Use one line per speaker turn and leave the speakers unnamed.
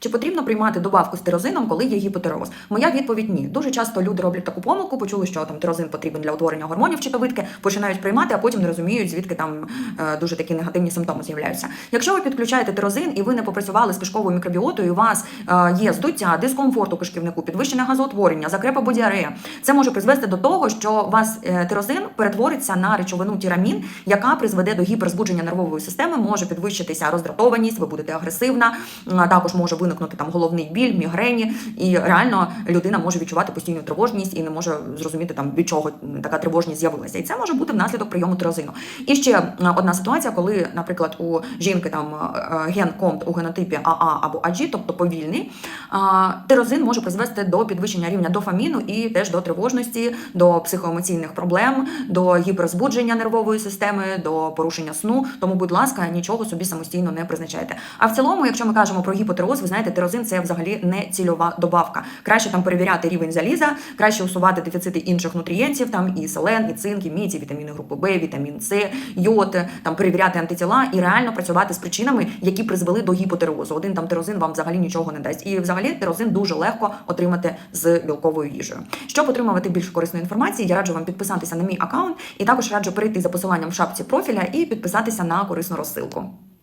Чи потрібно приймати добавку з тирозином, коли є гіпотероз? Моя відповідь ні. Дуже часто люди роблять таку помилку, почули, що там тирозин потрібен для утворення гормонів щитовидки, починають приймати, а потім не розуміють, звідки там е, дуже такі негативні симптоми з'являються. Якщо ви підключаєте тирозин і ви не попрацювали з кишковою мікробіотою, у вас е, є здуття, дискомфорт у кишківнику, підвищене газоутворення, закрепа або діарея, це може призвести до того, що у вас е, тирозин перетвориться на речовину тірамін, яка призведе до гіперзбудження нервової системи, може підвищитися роздратованість, ви будете агресивна, також може виникнути там головний біль, мігрені, і реально людина може відчувати постійну тривожність і не може зрозуміти там від чого така тривожність з'явилася. І це може бути внаслідок прийому тирозину. І ще е, одна ситуація, коли, наприклад, у жінки там е, ген комт у генотипі АА або АГ, тобто повільний, тирозин може призвести до підвищення рівня дофаміну і теж до тривожності, до психоемоційних проблем, до гіперзбудження нервової системи, до порушення сну. Тому, будь ласка, нічого собі самостійно не призначайте. А в цілому, якщо ми кажемо про гіпотероз, ви знаєте, тирозин це взагалі не цільова добавка. Краще там перевіряти рівень заліза, краще усувати дефіцити інших нутрієнтів, там і селен, і цинк, і мідь, і вітаміни групи Б, вітамін С, йод, там перевіряти антитіла і реально працювати з причинами, які призвели до гіпотерозу. Один там тирозин вам взагалі нічого не дасть. І взагалі тирозин дуже легко отримати з білковою їжею. Щоб отримувати більш корисної інформації, я раджу вам підписатися на мій аккаунт і також раджу перейти за посиланням в шапці профіля і підписатися на корисну розсилку.